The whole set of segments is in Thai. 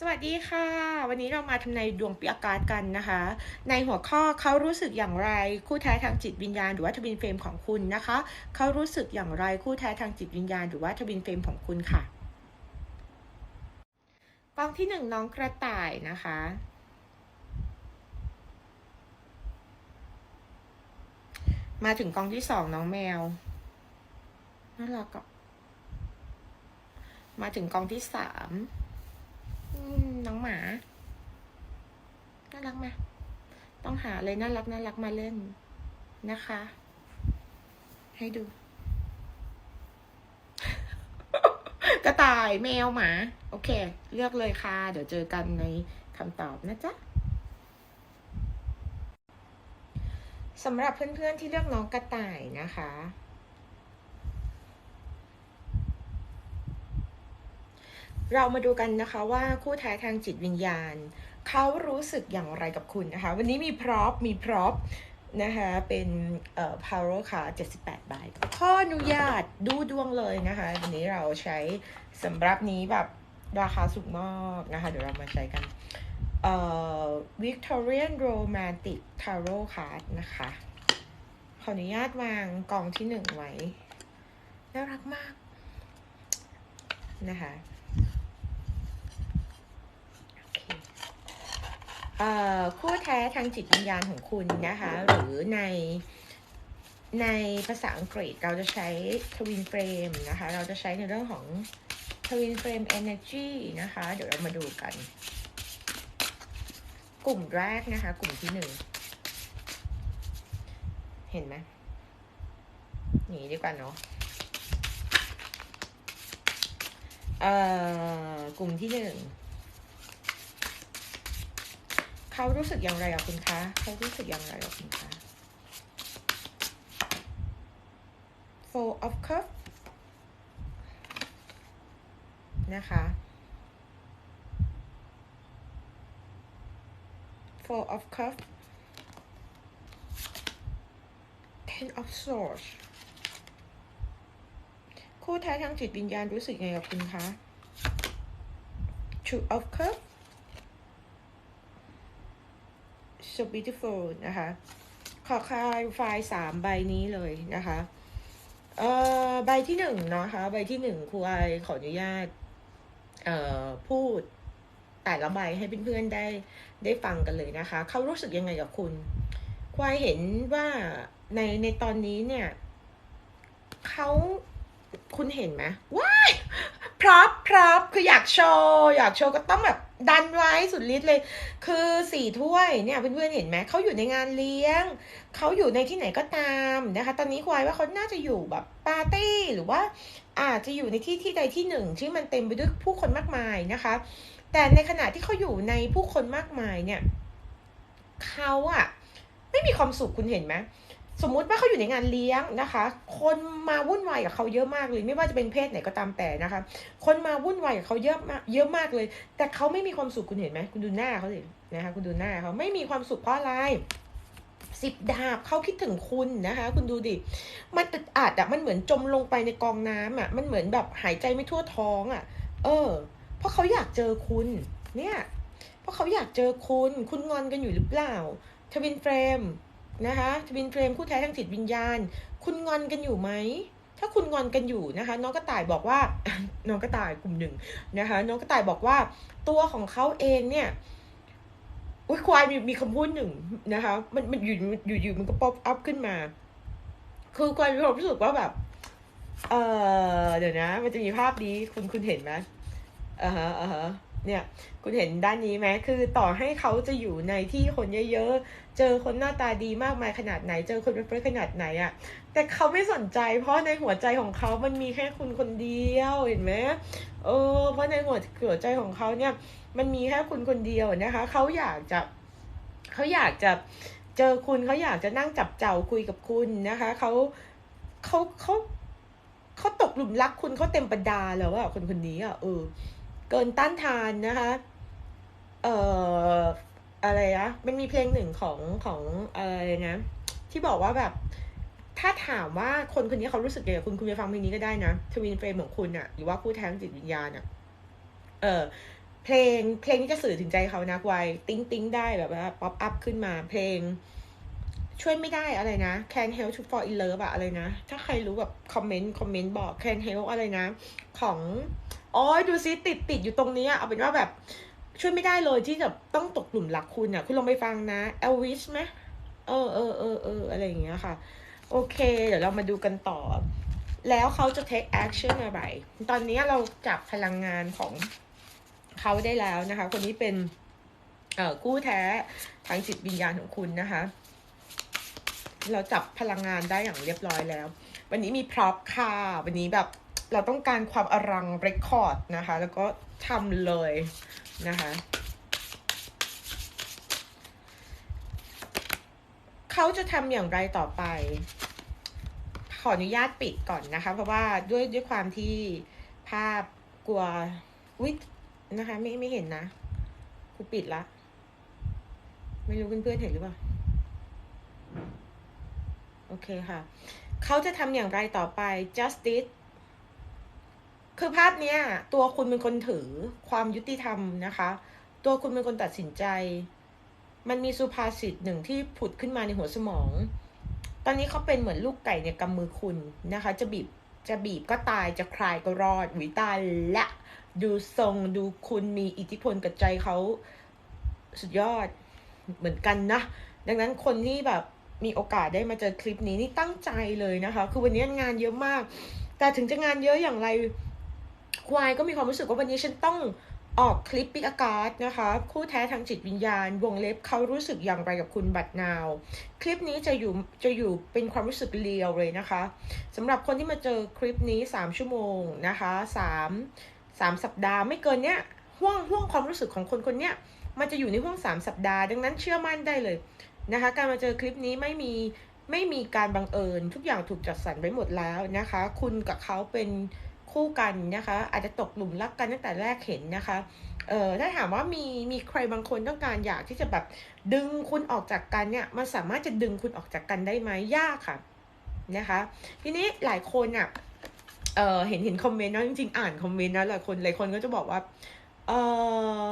สวัสดีค่ะ วันนี้เรามาทำนายดวงปีอากาศกันนะคะ ในหัวข้อเขารู้สึกอย่างไรคู่แท้ทางจิตวิญญาณ หรือว่าทวินเฟรมของคุณนะคะ เขารู้สึกอย่างไรคู่แท้ทางจิตวิญญาณ หรือว่าทวินเฟรมของคุณค่ะกองที่หนึ่งน้องกระต่ายนะคะ มาถึงกองที่สองน้องแมวน่ารักอะมาถึงกองที่สามอืม น้องหมา น่ารักไหมต้องหาเลยน่ารักน่ารักมาเล่นนะคะ ให้ดู กระต่ายแมวหมา โอเค เลือกเลยค่ะ เดี๋ยวเจอกันในคำตอบนะจ๊ะสำหรับเพื่อนๆที่เลือกน้องกระต่ายนะคะ เรามาดูกันนะคะว่าคู่แท้ทางจิตวิญญาณ เขารู้สึกอย่างไรกับคุณนะคะ วันนี้มีพร็อพมีพร็อพนะคะเป็นเอ่อ power card 78 ใบขออนุญาตดูดวงเลยนะคะ วันนี้เราใช้สำหรับนี้แบบราคาสูงมากนะคะ เดี๋ยวเรามาใช้กันเอ่อ Victorian Romantic Tarot Card นะคะ ขออนุญาตวางกองที่หนึ่งไว้ น่ารักมากนะคะ เอ่อ คู่แท้ทางจิตวิญญาณของคุณนะคะ หรือในในภาษาอังกฤษเราจะใช้ทวินเฟรมนะคะ เราจะใช้ในเรื่องของทวินเฟรม energy นะคะ เดี๋ยวเรามาดูกัน กลุ่มแรกนะคะ กลุ่มที่หนึ่ง เห็นไหมหนีดีกว่าเนาะเอ่อกลุ่มที่หนึ่ง เขารู้สึกอย่างไรกับคุณคะเขารู้สึกอย่างไรกับคุณคะ Four of Cups นะคะ Four of Cups Ten of Swords คู่แท้ทางจิตวิญญาณรู้สึกไงกับคุณคะ Two of Cups so beautiful นะคะขอคายไฟล์สามใบนี้เลยนะคะเอ่อใบที่หนึ่งนะคะใบที่หนึ่งครูไอขออนุญาตเอ่อพูดแต่ละใบให้เพื่อนๆได้ได้ฟังกันเลยนะคะ เขารู้สึกยังไงกับคุณควายเห็นว่าในในตอนนี้เนี่ยเขาคุณเห็นไหมว้ายพร็อพพร็อพคืออยากโชว์ อยากโชว์ก็ต้องแบบ ดันไว้สุดฤทธิ์เลย คือสี่ถ้วยเนี่ยเพื่อนๆเห็นไหมเขาอยู่ในงานเลี้ยง เขาอยู่ในที่ไหนก็ตามนะคะ ตอนนี้ควายว่าเขาน่าจะอยู่แบบปาร์ตี้หรือว่าอาจจะอยู่ในที่ที่ใดที่หนึ่งที่มันเต็มไปด้วยผู้คนมากมายนะคะ แต่ในขณะที่เขาอยู่ในผู้คนมากมายเนี่ยเขาอะไม่มีความสุขคุณเห็นไหม สมมุติว่าเขาอยู่ในงานเลี้ยงนะคะ คนมาวุ่นวายกับเขาเยอะมากเลย ไม่ว่าจะเป็นเพศไหนก็ตามแต่นะคะ คนมาวุ่นวายกับเขาเยอะมากเยอะมากเลย แต่เขาไม่มีความสุขคุณเห็นไหมคุณดูหน้าเขาสินะคะ คุณดูหน้าเขาไม่มีความสุขเพราะอะไรสิบดาบเขาคิดถึงคุณนะคะ คุณดูดิ มันอึดอัดอะมันเหมือนจมลงไปในกองน้ำอะมันเหมือนแบบหายใจไม่ทั่วท้องอะเออ เพราะเขาอยากเจอคุณ เนี่ย เพราะเขาอยากเจอคุณ คุณงอนกันอยู่หรือเปล่าทวินเฟรม นะคะทวินเฟรมคู่แท้ทางจิตวิญญาณ คุณงอนกันอยู่ไหม ถ้าคุณงอนกันอยู่นะคะ น้องกระต่ายบอกว่า น้องกระต่ายกลุ่มหนึ่งนะคะ น้องกระต่ายบอกว่า ตัวของเขาเองเนี่ยอุ้ยควายมีมีคำพูดหนึ่งนะคะ มันมันอยู่อยู่อยู่มันก็ป๊อปอัพขึ้นมา คือควายมีความรู้สึกว่าแบบ เออเดี๋ยวนะ มันจะมีภาพนี้คุณคุณเห็นไหมอ่าฮะอ่าฮะเนี่ย คุณเห็นด้านนี้ไหมคือต่อให้เขาจะอยู่ในที่คนเยอะๆ เจอคนหน้าตาดีมากมายขนาดไหน เจอคนเป็นเพื่อนขนาดไหนอะแต่เขาไม่สนใจ เพราะในหัวใจของเขามันมีแค่คุณคนเดียวเห็นไหมเออ เพราะในหัวหัวใจของเขาเนี่ย มันมีแค่คุณคนเดียวนะคะ เขาอยากจะเขาอยากจะเจอคุณเขาอยากจะนั่งจับเจ้าคุยกับคุณนะคะเขาเขาเขาเขาตกหลุมรักคุณเขาเต็มประดาแล้วอะคนคนนี้อะเออ เกินต้านทานนะคะ เอ่อ อะไรนะมันมีเพลงหนึ่งของของอะไรนะ ที่บอกว่าแบบ ถ้าถามว่าคนคนนี้เขารู้สึกยังไงคุณคุณไปฟังเพลงนี้ก็ได้นะทวินเฟรมของคุณอะหรือว่าผู้แทนจิตวิญญาณอะเออเพลงเพลงนี้จะสื่อถึงใจเขานะไวติ้งติ้งได้แบบว่าป๊อปอัพขึ้นมาเพลง ช่วยไม่ได้อะไรนะ Can help to fall in love อะอะไรนะ ถ้าใครรู้แบบคอมเมนต์คอมเมนต์บอก Can help อะไรนะ ของอ๋อดูซิติดติดอยู่ตรงนี้อะเอาเป็นว่าแบบ ช่วยไม่ได้เลยที่จะต้องตกหลุมรักคุณอะคุณลองไปฟังนะเอลวิสไหมเออเออเออเอออะไรอย่างเงี้ยค่ะ โอเค เดี๋ยวเรามาดูกันต่อ แล้วเขาจะ take action อะไร ตอนนี้เราจับพลังงานของเขาได้แล้วนะคะ คนนี้เป็นเอ่อกู้แท้ทางจิตวิญญาณของคุณนะคะ เราจับพลังงานได้อย่างเรียบร้อยแล้ว วันนี้มีพร็อพค่ะ วันนี้แบบเราต้องการความอลังเรคคอร์ดนะคะ แล้วก็ทำเลย นะคะ เขาจะทำอย่างไรต่อไป ขออนุญาตปิดก่อนนะคะ เพราะว่าด้วยด้วยความที่ภาพกลัววิทนะคะ ไม่ไม่เห็นนะกูปิดละ ไม่รู้เพื่อนๆเห็นหรือเปล่า โอเคค่ะ เขาจะทำอย่างไรต่อไป justice คือภาพเนี้ยตัวคุณเป็นคนถือความยุติธรรมนะคะ ตัวคุณเป็นคนตัดสินใจ มันมีสุภาษิตหนึ่งที่ผุดขึ้นมาในหัวสมอง ตอนนี้เขาเป็นเหมือนลูกไก่ในกำมือคุณนะคะ จะบีบจะบีบก็ตายจะคลายก็รอดวิตายละดูทรงดูคุณมีอิทธิพลกับใจเขาสุดยอดเหมือนกันนะ ดังนั้นคนที่แบบมีโอกาสได้มาเจอคลิปนี้นี่ตั้งใจเลยนะคะ คือวันนี้งานเยอะมาก แต่ถึงจะงานเยอะอย่างไร ควายก็มีความรู้สึกว่าวันนี้ฉันต้องออกคลิปปิกอากาศนะคะ คู่แท้ทางจิตวิญญาณ วงเล็บเขารู้สึกอย่างไรกับคุณบัตรนาว คลิปนี้จะอยู่จะอยู่เป็นความรู้สึกเลียวเลยนะคะสำหรับคนที่มาเจอคลิปนี้ 3 ชั่วโมงนะคะ3 3 สัปดาห์ไม่เกินเนี้ยห่วงห่วงความรู้สึกของคนคนเนี้ยมันจะอยู่ในห่วง 3 สัปดาห์ ดังนั้นเชื่อมั่นได้เลยนะคะ การมาเจอคลิปนี้ไม่มีไม่มีการบังเอิญ ทุกอย่างถูกจัดสรรไว้หมดแล้วนะคะ คุณกับเขาเป็น คู่กันนะคะ อาจจะตกหลุมรักกันตั้งแต่แรกเห็นนะคะเออถ้าถามว่ามีมีใครบางคนต้องการอยากที่จะแบบดึงคุณออกจากกันเนี่ยมันสามารถจะดึงคุณออกจากกันได้ไหมยากค่ะนะคะ ทีนี้หลายคนอะเออเห็นเห็นคอมเมนต์นะจริงๆ อ่านคอมเมนต์นะหลายคนหลายคนก็จะบอกว่าเออ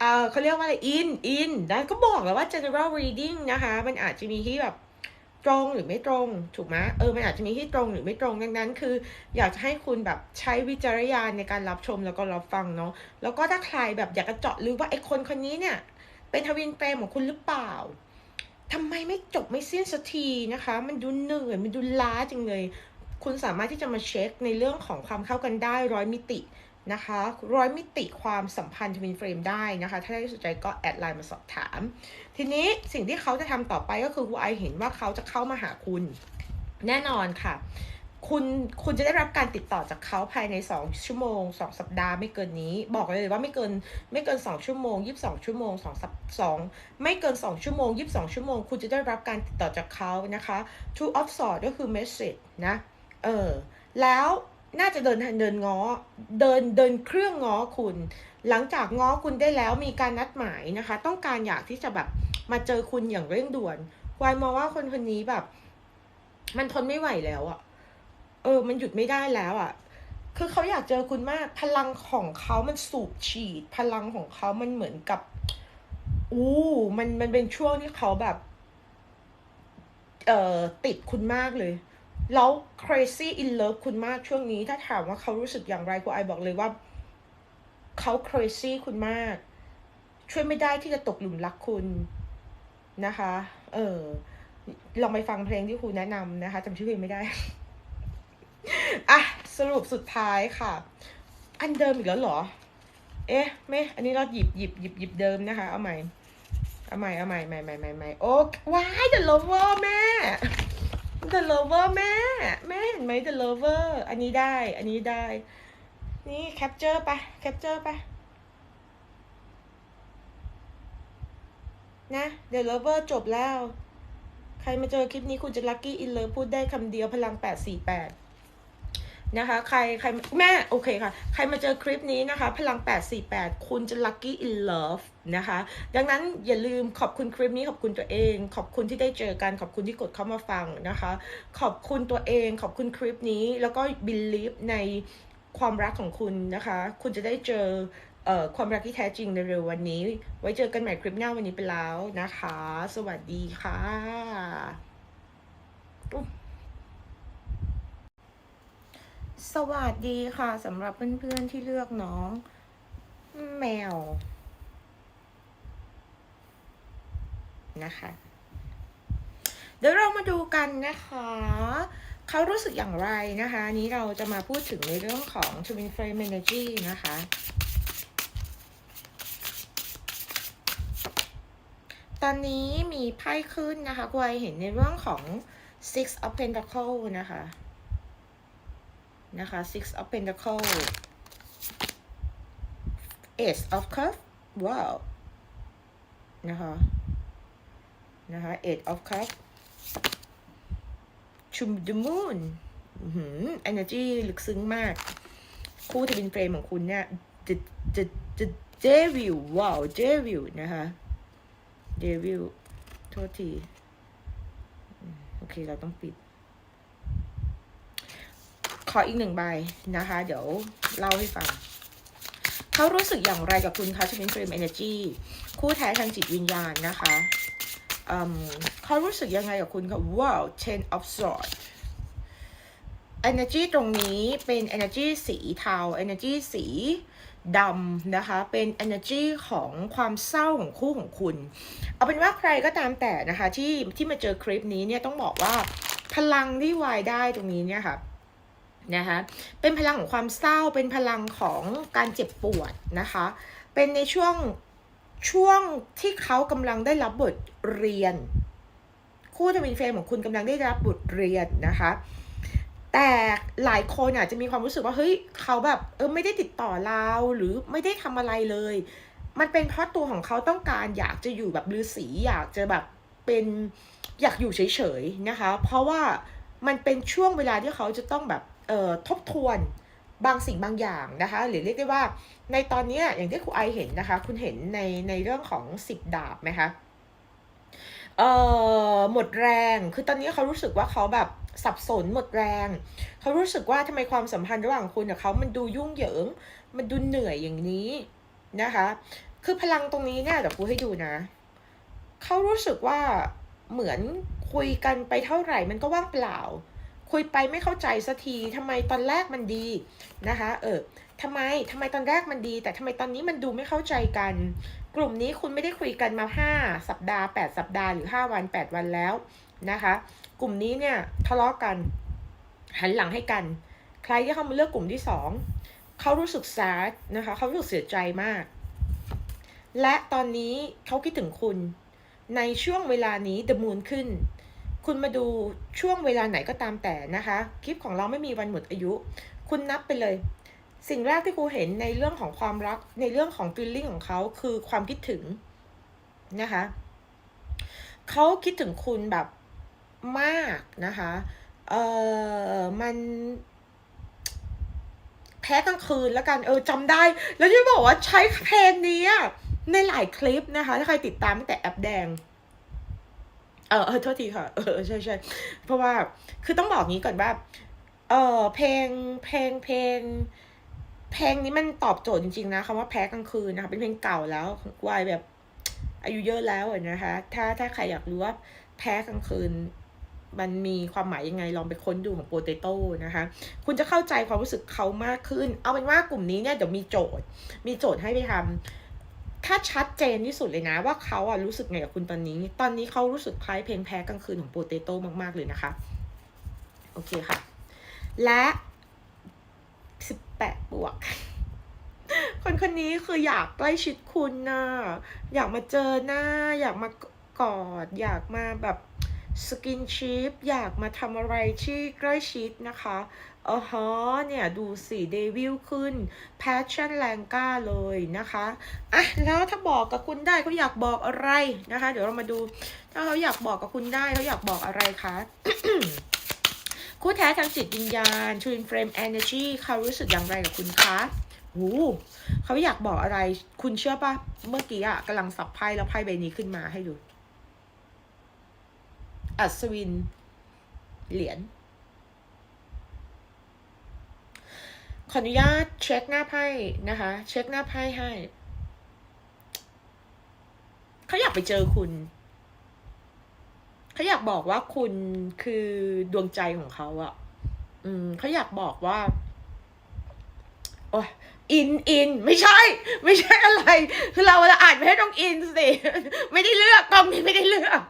เออเขาเรียกว่าอะไร in in นะก็บอกแล้วว่า general reading นะคะ มันอาจจะมีที่แบบ ตรงหรือไม่ตรงถูกไหมเออมันอาจจะมีที่ตรงหรือไม่ตรงดังนั้น คือ อยากจะให้คุณแบบใช้วิจารณญาณในการรับชมแล้วก็รับฟังเนาะแล้วก็ถ้าใครแบบอยากจะเจาะลึกว่าไอ้คนคนนี้เนี่ยเป็นทวินเฟรมของคุณหรือเปล่าทำไมไม่จบไม่สิ้นสักทีนะคะ มันดูเหนื่อยมันดูล้าจังเลย คุณสามารถที่จะมาเช็คในเรื่องของความเข้ากันได้ร้อยมิติ นะคะร้อยมิติความสัมพันธ์ทวินเฟรมได้นะคะ ถ้าได้สนใจก็แอดไลน์มาสอบถาม ทีนี้สิ่งที่เขาจะทำต่อไปก็คือคุณไอเห็นว่าเขาจะเข้ามาหาคุณ แน่นอนค่ะ คุณคุณจะได้รับการติดต่อจากเขาภายใน 2 ชั่วโมง 2 สัปดาห์ไม่เกินนี้ บอกเลยว่าไม่เกินไม่เกิน 2 ชั่วโมง 22 ชั่วโมง2สัป2ไม่เกิน 2 ชั่วโมง 22 ชั่วโมง คุณจะได้รับการติดต่อจากเขานะคะ to of sort ก็คือ message นะเออแล้ว น่าจะเดินเดินง้อเดินเดินเครื่องง้อคุณ หลังจากง้อคุณได้แล้วมีการนัดหมายนะคะ ต้องการอยากที่จะแบบมาเจอคุณอย่างเร่งด่วนวายมองว่าคนคนนี้แบบ มันทนไม่ไหวแล้วอะเออ มันหยุดไม่ได้แล้วอะคือเขาอยากเจอคุณมาก พลังของเขามันสูบฉีด พลังของเขามันเหมือนกับ อู้ มันมันเป็นช่วงที่เขาแบบ เอ่อติดคุณมากเลย แล้ว crazy in love คุณมากช่วงนี้ ถ้าถามว่าเขารู้สึกอย่างไรคุณไอบอกเลยว่า เขา crazy คุณมาก ช่วยไม่ได้ที่จะตกหลุมรักคุณนะคะ เออลองไปฟังเพลงที่ครูแนะนำนะคะจำชื่อเพลงไม่ได้ อะ สรุปสุดท้ายค่ะ อันเดิมอีกแล้วเหรอ เอ๊ะ ไม่ อันนี้เราหยิบหยิบหยิบหยิบเดิมนะคะ เอาใหม่ เอาใหม่ เอาใหม่ใหม่ใหม่ใหม่ใหม่โอ้ว้าย The Lover แม่ The Lover แม่ แม่เห็นไหม The Lover อันนี้ได้ อันนี้ได้ นี่แคปเจอร์ไปแคปเจอร์ไป นะ The Lover จบแล้ว ใครมาเจอคลิปนี้คุณจะลัคกี้อินเลิฟพูดได้คำเดียวพลัง 848 นะคะ ใครใครแม่โอเคค่ะ ใครมาเจอคลิปนี้นะคะ พลัง 848 คุณจะ lucky in love นะคะ ดังนั้นอย่าลืมขอบคุณคลิปนี้ขอบคุณตัวเอง ขอบคุณที่ได้เจอกัน ขอบคุณที่กดเข้ามาฟังนะคะ ขอบคุณตัวเอง ขอบคุณคลิปนี้แล้วก็ believe ในความรักของคุณนะคะ คุณจะได้เจอเอ่อความรักที่แท้จริงในเร็ววันนี้ ไว้เจอกันใหม่คลิปหน้าวันนี้ไปแล้วนะคะ สวัสดีค่ะอุ๊ย สวัสดีค่ะสำหรับเพื่อนๆที่เลือกน้อง แมว นะคะ เดี๋ยวเรามาดูกันนะคะ เขารู้สึกอย่างไรนะคะ นี้เราจะมาพูดถึงในเรื่องของ Twin Flame Energy นะคะ ตอนนี้มีไพ่ขึ้นนะคะกวยเห็นในเรื่องของ Six of pentacles นะคะ นะคะ Six of Pentacle Ace of Cup ว้าวนะคะนะคะ Eight of Cup ชุมดมูนหืม energy ลึกซึ้งมาก คู่ที่เป็นเฟรมของคุณเนี่ยจะจะจะเจวิวว้าวเจวิวนะคะเจวิวโทษที โอเค เราต้องปิด ออีกหนึ่งใบนะคะ เดี๋ยวเล่าให้ฟัง เขารู้สึกอย่างไรกับคุณคะจะเป็นเฟรม energy คู่แท้ทางจิตวิญญาณนะคะเขารู้สึกยังไงกับคุณคะว้าว ten of swords energy ตรงนี้เป็น energy สีเทา energy สีดำนะคะ เป็น energy ของความเศร้าของคู่ของคุณ เอาเป็นว่าใครก็ตามแต่นะคะ ที่ที่มาเจอคลิปนี้เนี่ยต้องบอกว่าพลังที่วายได้ตรงนี้เนี่ยค่ะ นะคะเป็นพลังของความเศร้าเป็นพลังของการเจ็บปวดนะคะ เป็นในช่วงช่วงที่เขากำลังได้รับบทเรียน คู่ทวินเฟรมของคุณกำลังได้รับบทเรียนนะคะแต่หลายคนอาจจะมีความรู้สึกว่าเฮ้ยเขาแบบเออไม่ได้ติดต่อเราหรือไม่ได้ทำอะไรเลย มันเป็นเพราะตัวของเขาต้องการอยากจะอยู่แบบฤาษีอยากจะแบบเป็นอยากอยู่เฉยๆนะคะ เพราะว่ามันเป็นช่วงเวลาที่เขาจะต้องแบบ ทบทวนบางสิ่งบางอย่างนะคะ หรือเรียกได้ว่าในตอนนี้อย่างที่ครูไอเห็นนะคะ คุณเห็นในในเรื่องของสิบดาบไหมคะเอ่อหมดแรงคือตอนนี้เขารู้สึกว่าเขาแบบสับสนหมดแรง เขารู้สึกว่าทำไมความสัมพันธ์ระหว่างคุณกับเขามันดูยุ่งเหยิง มันดูเหนื่อยอย่างนี้นะคะ คือพลังตรงนี้เนี่ยเดี๋ยวครูให้ดูนะ เขารู้สึกว่าเหมือนคุยกันไปเท่าไหร่มันก็ว่างเปล่า คุยไปไม่เข้าใจสักทีทำไมตอนแรกมันดีนะคะเออทำไมทำไมตอนแรกมันดี แต่ทำไมตอนนี้มันดูไม่เข้าใจกัน กลุ่มนี้คุณไม่ได้คุยกันมาห้าสัปดาห์แปดสัปดาห์หรือห้าวันแปดวันแล้วนะคะ กลุ่มนี้เนี่ยทะเลาะกัน หันหลังให้กัน ใครที่เข้ามาเลือกกลุ่มที่สองเขารู้สึกแซดนะคะเขารู้สึกเสียใจมาก และตอนนี้เขาคิดถึงคุณในช่วงเวลานี้ The Moon ขึ้น คุณมาดูช่วงเวลาไหนก็ตามแต่นะคะ คลิปของเราไม่มีวันหมดอายุ คุณนับไปเลย สิ่งแรกที่ครูเห็นในเรื่องของความรักในเรื่องของ feeling ของเขาคือความคิดถึงนะคะเขาคิดถึงคุณแบบมากนะคะเออมันแพ้กลางคืนแล้วกันเออจำได้ แล้วที่บอกว่าใช้เพลงนี้ในหลายคลิปนะคะ ถ้าใครติดตามตั้งแต่แอปแดง ออเออโทษทีค่ะเออใช่ใช่เพราะว่าคือต้องบอกงี้ก่อนว่า เออเพลงเพลงเพลง เพลงนี้มันตอบโจทย์จริงๆนะคำว่าแพ้กลางคืนนะคะเป็นเพลงเก่าแล้ววายแบบ อายุเยอะแล้วนะคะ ถ้าถ้าใครอยากรู้ว่าแพ้กลางคืน มันมีความหมายยังไงลองไปค้นดูของโปเตโต้นะคะ คุณจะเข้าใจความรู้สึกเขามากขึ้น เอาเป็นว่ากลุ่มนี้เนี่ยเดี๋ยวมีโจทย์ มีโจทย์ให้ไปทำ ถ้าชัดเจนที่สุดเลยนะว่าเขาอะรู้สึกไงกับคุณตอนนี้ ตอนนี้เขารู้สึกคล้ายเพลงแพ้กลางคืนของโปเตโต้มากๆเลยนะคะ โอเคค่ะ และสิบแปดบวก คนคนนี้คืออยากใกล้ชิดคุณนะอยากมาเจอหน้า อยากมากอด อยากมาแบบ สกินชิปอยากมาทำอะไรที่ใกล้ชิดนะคะเออฮะเนี่ย ดูสิเดวิลขึ้น แพชชั่นแรงกล้าเลยนะคะอะแล้วถ้าบอกกับคุณได้เขาอยากบอกอะไรนะคะ เดี๋ยวเรามาดูถ้าเขาอยากบอกกับคุณได้เขาอยากบอกอะไรคะคู่แท้ทางจิตวิญญาณ Twin Flame Energy เขารู้สึกอย่างไรกับคุณคะโอ้เขาอยากบอกอะไร คุณเชื่อปะเมื่อกี้อะกำลังสับไพ่แล้วไพ่ใบนี้ขึ้นมาให้ดู อัศวิน เหรียญขออนุญาตเช็คหน้าไพ่นะคะ เช็คหน้าไพ่ให้เขาอยากไปเจอคุณเขาอยากบอกว่าคุณคือดวงใจของเขาอะอืมเขาอยากบอกว่า โอ้ยอินอินไม่ใช่ ไม่ใช่อะไร คือเราเราอ่านไม่ให้ต้องอินสิไม่ได้เลือกกองนี้ไม่ได้เลือก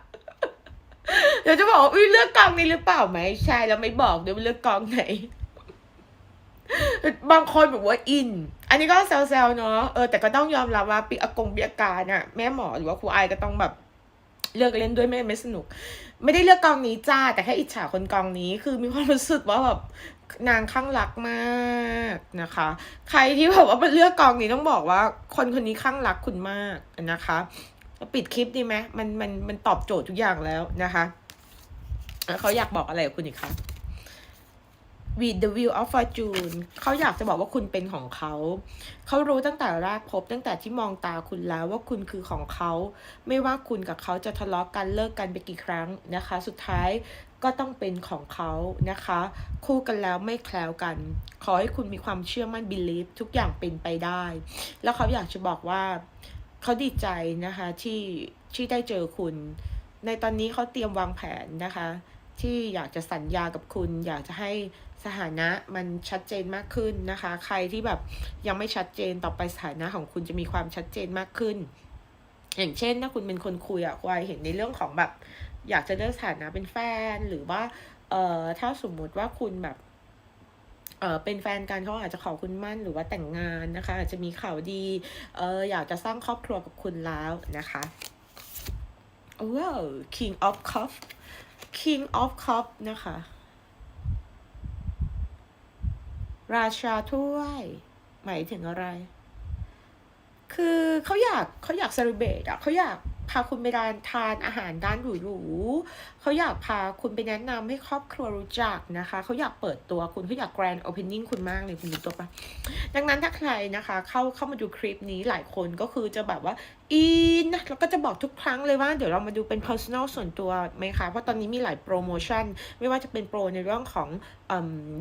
เดี๋ยวจะบอกว่าอุ้ยเลือกกองนี้หรือเปล่าไหมใช่แล้วไม่บอกเดี๋ยวเลือกกองไหน บางคนบอกว่าอิน อันนี้ก็แซวๆเนาะเออแต่ก็ต้องยอมรับว่าปีอากงปีอาการน่ะแม่หมอหรือว่าครูไอายก็ต้องแบบเลือกเล่นด้วยไม่ไม่สนุก ไม่ได้เลือกกองนี้จ้า แต่แค่อิจฉาคนกองนี้คือมีความรู้สึกว่าแบบนางข้างรักมากนะคะ ใครที่แบบว่ามาเลือกกองนี้ต้องบอกว่า คนคนนี้ข้างรักคุณมากนะคะ ปิดคลิปดีไหมมันมันมันตอบโจทย์ทุกอย่างแล้วนะคะแล้วเขาอยากบอกอะไรกับคุณอีกคะ with the wheel of fortune เขาอยากจะบอกว่าคุณเป็นของเขา เขารู้ตั้งแต่แรกพบตั้งแต่ที่มองตาคุณแล้วว่าคุณคือของเขา ไม่ว่าคุณกับเขาจะทะเลาะกันเลิกกันไปกี่ครั้งนะคะ สุดท้ายก็ต้องเป็นของเขานะคะ คู่กันแล้วไม่แคล้วกัน ขอให้คุณมีความเชื่อมั่น believe ทุกอย่างเป็นไปได้ แล้วเขาอยากจะบอกว่า เขาดีใจนะคะที่ที่ได้เจอคุณ ในตอนนี้เขาเตรียมวางแผนนะคะ ที่อยากจะสัญญากับคุณ อยากจะให้สถานะมันชัดเจนมากขึ้นนะคะ ใครที่แบบยังไม่ชัดเจนต่อไปสถานะของคุณจะมีความชัดเจนมากขึ้น อย่างเช่น ถ้าคุณเป็นคนคุยอะควายเห็นในเรื่องของแบบ อยากจะเลือกสถานะเป็นแฟนหรือว่าเอ่อถ้าสมมุติว่าคุณแบบ เออเป็นแฟนกันเขาอาจจะขอคุณมั่นหรือว่าแต่งงานนะคะ อาจจะมีข่าวดีเอออยากจะสร้างครอบครัวกับคุณแล้วนะคะว้าว King of Cup King of Cup นะคะ ราชาถ้วย หมายถึงอะไร คือเขาอยากเขาอยากเซเลบรตอะเขาอยาก พาคุณไปร้านทานอาหารด้านหรูๆเขาอยากพาคุณไปแนะนำให้ครอบครัวรู้จักนะคะ เขาอยากเปิดตัวคุณเขาอยากแกรนด์โอเพนนิ่งคุณมากเลยคุณรู้ตัวปะดังนั้นถ้าใครนะคะ เข้าเข้ามาดูคลิปนี้หลายคนก็คือจะแบบว่าอินนะแล้วก็จะบอกทุกครั้งเลยว่าเดี๋ยวเรามาดูเป็น personal ส่วนตัวไหมคะ เพราะตอนนี้มีหลายโปรโมชั่น ไม่ว่าจะเป็นโปรในเรื่องของอ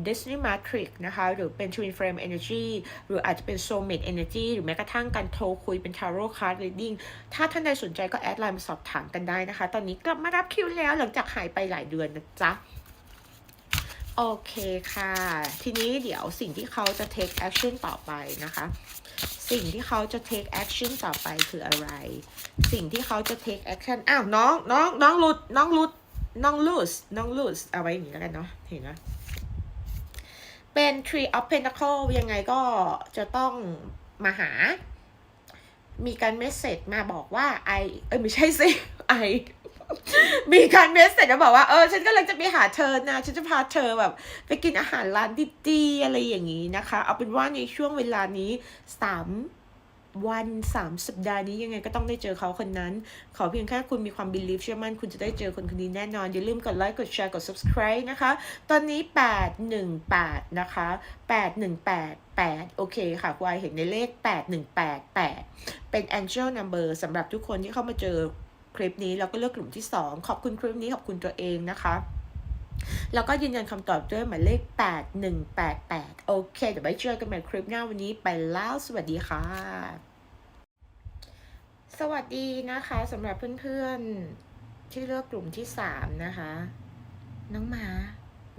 Destiny Matrix นะคะ หรือเป็น Twin Flame Energy หรืออาจจะเป็น Soulmate Energy หรือแม้กระทั่งการโทรคุยเป็น Tarot Card Reading ถ้าท่านใดสนใจก็แอดไลน์มาสอบถามกันได้นะคะ ตอนนี้กลับมารับคิวแล้วหลังจากหายไปหลายเดือนนะจ๊ะโอเคค่ะ ทีนี้เดี๋ยวสิ่งที่เขาจะ take action ต่อไปนะคะ สิ่งที่เขาจะ take action ต่อไปคืออะไร สิ่งที่เขาจะ take action อ้าว น้อง น้อง น้องหลุด น้องหลุด น้อง lose น้อง lose เอาไว้อย่างนี้แล้วกันเนาะ เห็นไหมเป็น tree of pentacle ยังไงก็จะต้องมาหา มีการเมสเซจมาบอกว่าไอเอ้ยไม่ใช่สิไอ มีการเมสเซจมาบอกว่าเออฉันกำลังจะไปหาเธอนะฉันจะพาเธอแบบ ไปกินอาหารร้านดีๆอะไรอย่างนี้นะคะ เอาเป็นว่าในช่วงเวลานี้สามวันสามสัปดาห์นี้ยังไงก็ต้องได้เจอเขาคนนั้น ขอเพียงแค่คุณมีความ believe เชื่อมั่นคุณจะได้เจอคนคนนี้แน่นอน อย่าลืมกดไลค์กดแชร์กด subscribe นะคะ ตอนนี้ 818 นะคะ 8188 โอเคค่ะคุณไอเห็นในเลข 8188 เป็น angel number สำหรับทุกคนที่เข้ามาเจอ คลิปนี้แล้วก็เลือกกลุ่มที่ 2 ขอบคุณคลิปนี้ขอบคุณตัวเองนะคะแล้วก็ยืนยันคำตอบด้วยหมายเลข 8188 โอเค เดี๋ยวไว้เจอกันใหม่คลิปหน้าวันนี้ไปแล้ว สวัสดีค่ะ สวัสดีนะคะสำหรับเพื่อนๆ ที่เลือกกลุ่มที่ 3 นะคะ น้องหมา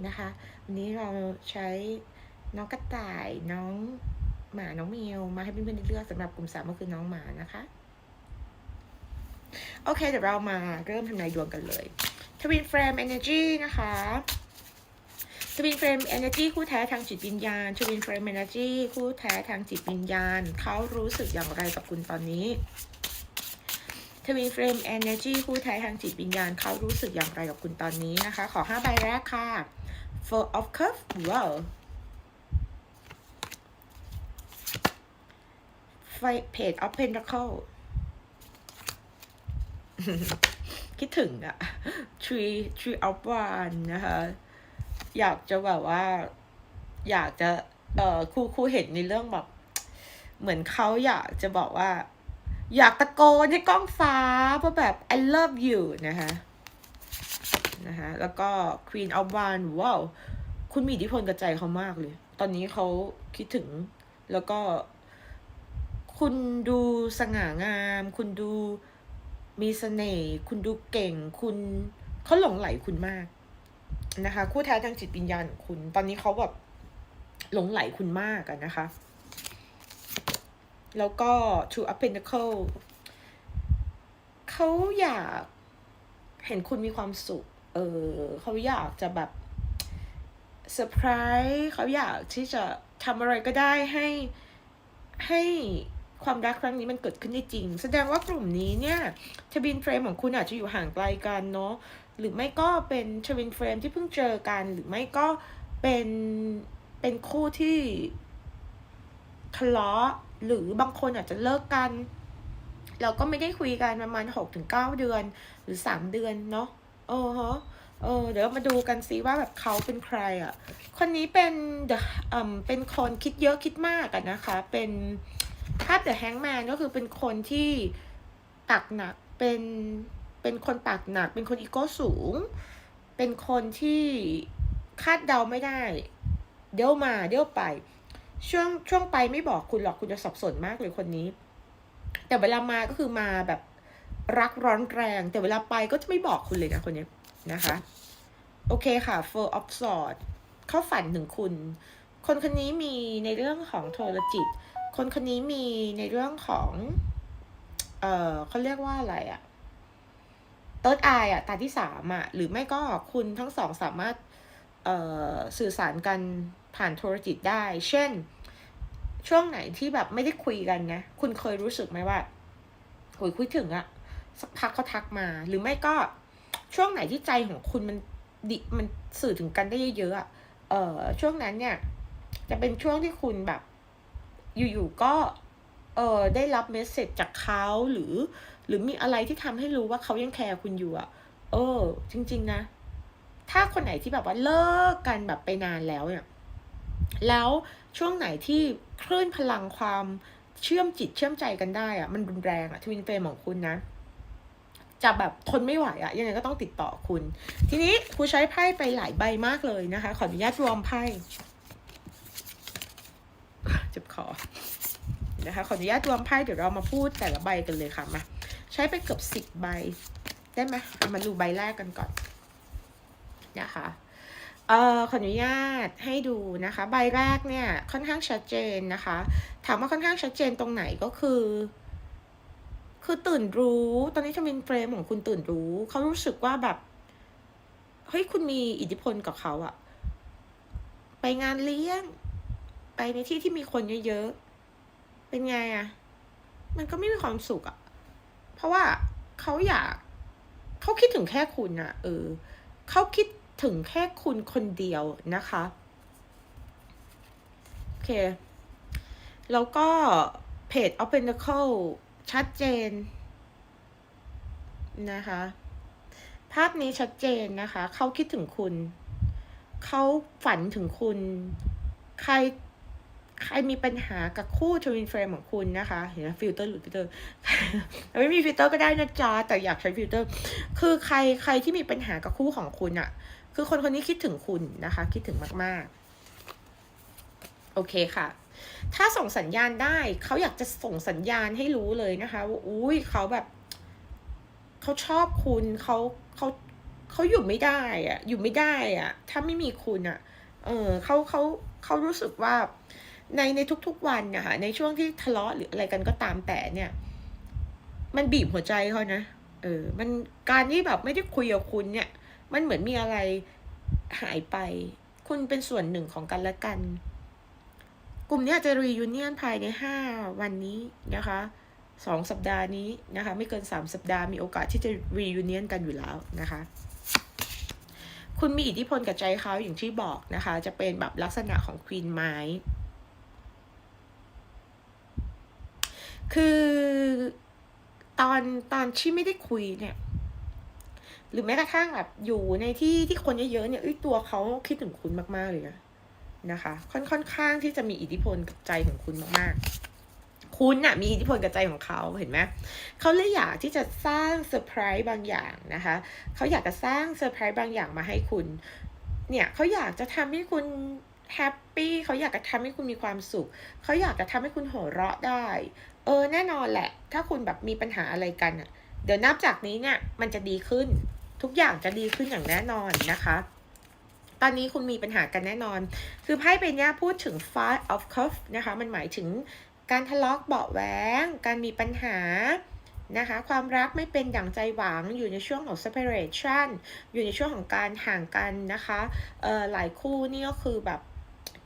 นะคะ วันนี้เราใช้น้องกระต่ายน้องหมาน้องเมียวมาให้เพื่อนๆได้เลือกสำหรับกลุ่มสามก็คือน้องหมานะคะ โอเค เดี๋ยวเรามาเริ่มทำนายดวงกันเลย Twin Flame Energy นะคะ Twin Flame Energy คู่แท้ทางจิตวิญญาณ Twin Flame Energy คู่แท้ทางจิตวิญญาณ เขารู้สึกอย่างไรกับคุณตอนนี้ Twin Flame Energy คู่แท้ทางจิตวิญญาณ เขารู้สึกอย่างไรกับคุณตอนนี้นะคะ ขอห้าใบแรกค่ะ Four of Cups ว้าว Page of Pentacle คิดถึงอะ tree tree of one นะคะ อยากจะแบบว่า อยากจะเอ่อครูครูเห็นในเรื่องแบบ เหมือนเขาอยากจะบอกว่า อยากตะโกนให้กล้องฟ้าเพราะแบบ I love you นะคะนะคะแล้วก็ Queen of One ว้าวคุณมีอิทธิพลกับใจเขามากเลย ตอนนี้เขาคิดถึงแล้วก็ คุณดูสง่างาม คุณดู มีเสน่ห์คุณดูเก่ง คุณเขาหลงไหลคุณมากนะคะ คู่แท้ทางจิตวิญญาณของคุณ ตอนนี้เขาแบบหลงไหลคุณมากอะนะคะ แล้วก็ Two of Pentacle เขาอยากเห็นคุณมีความสุข เออเขาอยากจะแบบเซอร์ไพรส์เขาอยากที่จะทำอะไรก็ได้ให้ให้ ความรักครั้งนี้มันเกิดขึ้นได้จริง แสดงว่ากลุ่มนี้เนี่ยทวินเฟรมของคุณอาจจะอยู่ห่างไกลกันเนาะหรือไม่ก็เป็นทวินเฟรมที่เพิ่งเจอกัน หรือไม่ก็เป็นเป็นคู่ที่ทะเลาะหรือบางคนอาจจะเลิกกัน เราก็ไม่ได้คุยกันประมาณหกถึงเก้าเดือน หรือสามเดือนเนาะเออฮะเออเดี๋ยวมาดูกันซิว่าแบบเขาเป็นใครอะ่ะ คนนี้เป็น the อืมเป็นคนคิดเยอะคิดมากอะนะคะ เป็น ภาพ the hangman ก็คือเป็นคนที่ปากหนักเป็นเป็นคนปากหนัก เป็นคนอีโก้สูง เป็นคนที่คาดเดาไม่ได้ เดี๋ยวมาเดี๋ยวไป ช่วงช่วงไปไม่บอกคุณหรอกคุณจะสับสนมากเลยคนนี้ แต่เวลามาก็คือมาแบบรักร้อนแรง แต่เวลาไปก็จะไม่บอกคุณเลยนะคนนี้นะคะ โอเคค่ะ Four of Sword เขาฝันถึงคุณ คนคนนี้มีในเรื่องของโทรจิต คนคนนี้มีในเรื่องของ เอ่อเขาเรียกว่าอะไรอะเติร์ดไออะตาที่สามอะหรือไม่ก็คุณทั้งสองสามารถ เอ่อ สื่อสารกันผ่านโทรจิตได้ เช่น ช่วงไหนที่แบบไม่ได้คุยกันนะ คุณเคยรู้สึกไหมว่าโหยคุยถึงอะสักพักเขาทักมา หรือไม่ก็ช่วงไหนที่ใจของคุณมันดิมันสื่อถึงกันได้เยอะๆอะเอ่อช่วงนั้นเนี่ย จะเป็นช่วงที่คุณแบบ อยู่ๆก็เออได้รับเมสเซจจากเขาหรือ หรือมีอะไรที่ทำให้รู้ว่าเขายังแคร์คุณอยู่อะเออ จริง ๆ นะ ถ้าคนไหนที่แบบว่าเลิกกันแบบไปนานแล้วเนี่ย แล้วช่วงไหนที่คลื่นพลังความเชื่อมจิตเชื่อมใจกันได้อะมันรุนแรงอะทวินเฟรมของคุณนะจะแบบทนไม่ไหวอะยังไงก็ต้องติดต่อคุณ ทีนี้ครูใช้ไพ่ไปหลายใบมากเลยนะคะ ขออนุญาตรวมไพ่ จ็บคอนะคะขออนุญาตรวมไพ่เดี๋ยวเรามาพูดแต่ละใบกันเลยค่ะมาใช้ไปเกือบสิบใบได้ไหมเอามาดูใบแรกกันก่อนนะคะเอ่อขออนุญาตให้ดูนะคะ ใบแรกเนี่ยค่อนข้างชัดเจนนะคะ ถามว่าค่อนข้างชัดเจนตรงไหนก็คือ คือตื่นรู้ ตอนนี้ทวินเฟรมของคุณตื่นรู้เขารู้สึกว่าแบบเฮ้ยคุณมีอิทธิพลกับเขาอะไปงานเลี้ยง ไปในที่ที่มีคนเยอะๆ เป็นไงอะมันก็ไม่มีความสุขอะเพราะว่าเขาอยากเขาคิดถึงแค่คุณอะเออเขาคิดถึงแค่คุณคนเดียวนะคะ โอเค แล้วก็เพจ o p e n t a c l e ชัดเจน นะคะ ภาพนี้ชัดเจนนะคะ เขาคิดถึงคุณ เขาฝันถึงคุณ ใคร ใครมีปัญหากับคู่ทวินเฟรมของคุณนะคะ เห็นไหมฟิลเตอร์หลุดฟิลเตอร์ไม่มีฟิลเตอร์ก็ได้นะจ๊ะแต่อยากใช้ฟิลเตอร์ คือใครใครที่มีปัญหากับคู่ของคุณอะคือคนคนนี้คิดถึงคุณนะคะ คิดถึงมาก ๆ โอเคค่ะ ถ้าส่งสัญญาณได้ เขาอยากจะส่งสัญญาณให้รู้เลยนะคะว่าอุ้ยเขาแบบเขาชอบคุณเขาเขาเขาอยู่ไม่ได้อะอยู่ไม่ได้อะถ้าไม่มีคุณอะเออเขาเขาเขารู้สึกว่า ในในทุกๆวันนะคะในช่วงที่ทะเลาะหรืออะไรกันก็ตามแต่เนี่ย มันบีบหัวใจเขานะเออ มันการที่แบบไม่ได้คุยกับคุณเนี่ย มันเหมือนมีอะไรหายไป คุณเป็นส่วนหนึ่งของกันและกัน กลุ่มนี้จจะรียูเนียนภายในห้าวันนี้นะคะสองสัปดาห์นี้นะคะ ไม่เกินสามสัปดาห์มีโอกาสที่จะรียูเนียนกันอยู่แล้วนะคะคุณมีอิทธิพลกับใจเขาอย่างที่บอกนะคะ จะเป็นแบบลักษณะของควีนไม้ คือตอนตอนที่ไม่ได้คุยเนี่ย หรือแม้กระทั่งแบบอยู่ในที่ที่คนเยอะๆเนี่ยอ้ตัวเขาคิดถึงคุณมากๆเลยนะนะคะ ค่อนค่อนข้างที่จะมีอิทธิพลกับใจของคุณมากๆ คุณน่ะมีอิทธิพลกับใจของเขาเห็นไหมเขาเลยอยากที่จะสร้างเซอร์ไพรส์บางอย่างนะคะเขาอยากจะสร้างเซอร์ไพรส์บางอย่างมาให้คุณ เนี่ยเขาอยากจะทำให้คุณแฮปปี้เขาอยากจะทำให้คุณมีความสุข เขาอยากจะทำให้คุณหัวเราะได้ เออแน่นอนแหละ ถ้าคุณแบบมีปัญหาอะไรกันอะเดี๋ยวนับจากนี้เนี่ยมันจะดีขึ้น ทุกอย่างจะดีขึ้นอย่างแน่นอนนะคะ ตอนนี้คุณมีปัญหากันแน่นอน คือไพ่ใบเนี้ยพูดถึง five of cups นะคะ มันหมายถึงการทะเลาะเบาะแว้งการมีปัญหานะคะ ความรักไม่เป็นอย่างใจหวังอยู่ในช่วงของ separation อยู่ในช่วงของการห่างกันนะคะ เอ่อหลายคู่นี่ก็คือแบบ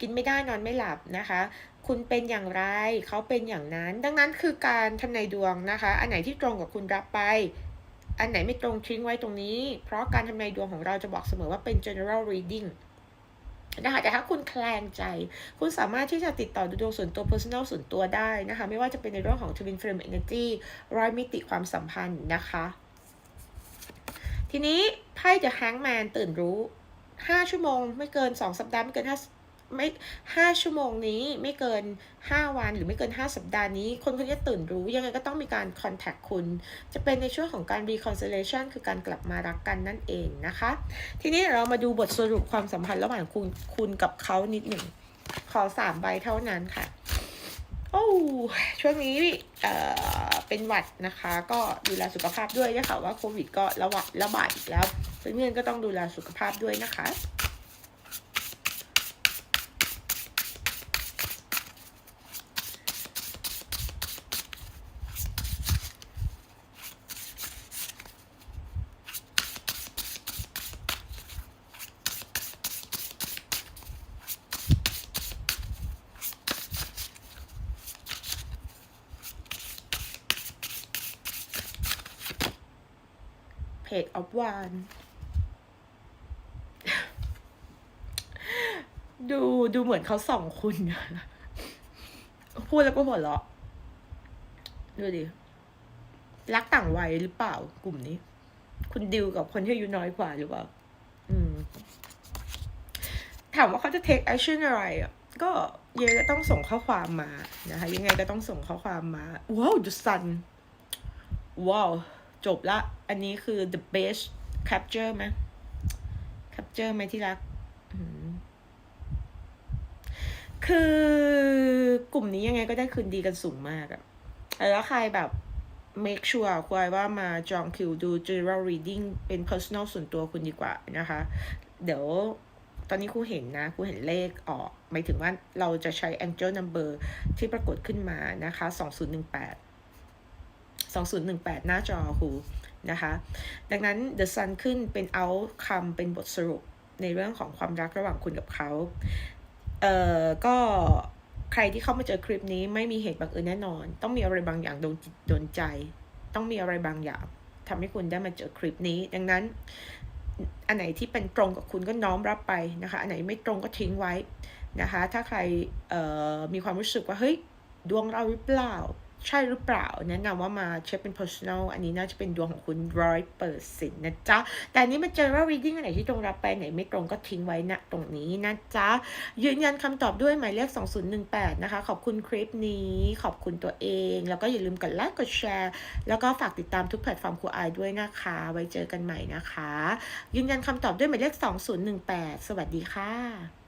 กินไม่ได้นอนไม่หลับนะคะ คุณเป็นอย่างไร เขาเป็นอย่างนั้น ดังนั้นคือการทำนายดวงนะคะ อันไหนที่ตรงกับคุณรับไป อันไหนไม่ตรงทิ้งไว้ตรงนี้ เพราะการทำนายดวงของเราจะบอกเสมอว่าเป็น general reading นะคะแต่ถ้าคุณแคลงใจ คุณสามารถที่จะติดต่อดูดวงส่วนตัว personal ส่วนตัวได้นะคะ ไม่ว่าจะเป็นในเรื่องของ twin flame energy ร้อยมิติความสัมพันธ์นะคะ ทีนี้ไพ่ The Hangman ตื่นรู้ 5 ชั่วโมง ไม่เกิน 2 สัปดาห์ ไม่เกิน 5 ไม่ห้าชั่วโมงนี้ไม่เกิน 5 วันหรือไม่เกิน 5 สัปดาห์นี้ คนคนนี้ตื่นรู้ ยังไงก็ต้องมีการ contact คุณ จะเป็นในช่วงของการ reconciliation คือการกลับมารักกันนั่นเองนะคะ ทีนี้เรามาดูบทสรุปความสัมพันธ์ระหว่างคุณคุณกับเขานิดหนึ่ง ขอสามใบเท่านั้นค่ะ โอ้ช่วงนี้เอ่อเป็นหวัดนะคะ ก็ดูแลสุขภาพด้วยได้ค่ะว่าโควิดก็ระบาดระบาดอีกแล้วเพื่อนๆก็ต้องดูแลสุขภาพด้วยนะคะ วาน ดูดูเหมือนเขาส่องคุณพูดแล้วก็หัวเราะดูดิ รักต่างวัยหรือเปล่ากลุ่มนี้ คุณดิวกับคนที่อายุน้อยกว่าหรือเปล่า อืม ถามว่าเขาจะ take action อะไรอะ ก็ยังไงก็ต้องส่งข้อความมานะคะ ยังไงก็ต้องส่งข้อความมา ว้าว the sun ว้าว จบละ อันนี้คือ the best capture ไหม capture ไหมที่รัก คือกลุ่มนี้ยังไงก็ได้คืนดีกันสูงมากอะแล้วใครแบบ make sure ควายว่ามาจองคิวดู general reading เป็น personal ส่วนตัวคุณดีกว่านะคะ เดี๋ยวตอนนี้ครูเห็นนะครูเห็นเลขออก หมายถึงว่าเราจะใช้ angel number ที่ปรากฏขึ้นมานะคะ 2018 2018 หน้าจอครูนะคะ ดังนั้น the sun ขึ้นเป็น outcome เป็นบทสรุปในเรื่องของความรักระหว่างคุณกับเขา เอ่อ ก็ใครที่เข้ามาเจอคลิปนี้ไม่มีเหตุบังเอิญแน่นอน ต้องมีอะไรบางอย่างโดนจิตโดนใจ ต้องมีอะไรบางอย่างทำให้คุณได้มาเจอคลิปนี้ ดังนั้น อันไหนที่เป็นตรงกับคุณก็น้อมรับไปนะคะ อันไหนไม่ตรงก็ทิ้งไว้นะคะ ถ้าใครมีความรู้สึกว่าเฮ้ยดวงเราหรือเปล่า ใช่หรือเปล่าแนะนำว่ามาเช็คเป็น personal อันนี้น่าจะเป็นดวงของคุณร้อยเปอร์เซ็นต์นะจ๊ะ แต่อันนี้มาเจอว่า reading อันไหนที่ตรงรับไปไหนไม่ตรงก็ทิ้งไว้นะตรงนี้นะจ๊ะ ยืนยันคำตอบด้วยหมายเลข 2018 นะคะ ขอบคุณคลิปนี้ ขอบคุณตัวเอง แล้วก็อย่าลืมกดไลค์กดแชร์ แล้วก็ฝากติดตามทุกแพลตฟอร์มครูอายด้วยนะคะ ไว้เจอกันใหม่นะคะ ยืนยันคำตอบด้วยหมายเลข 2018 สวัสดีค่ะ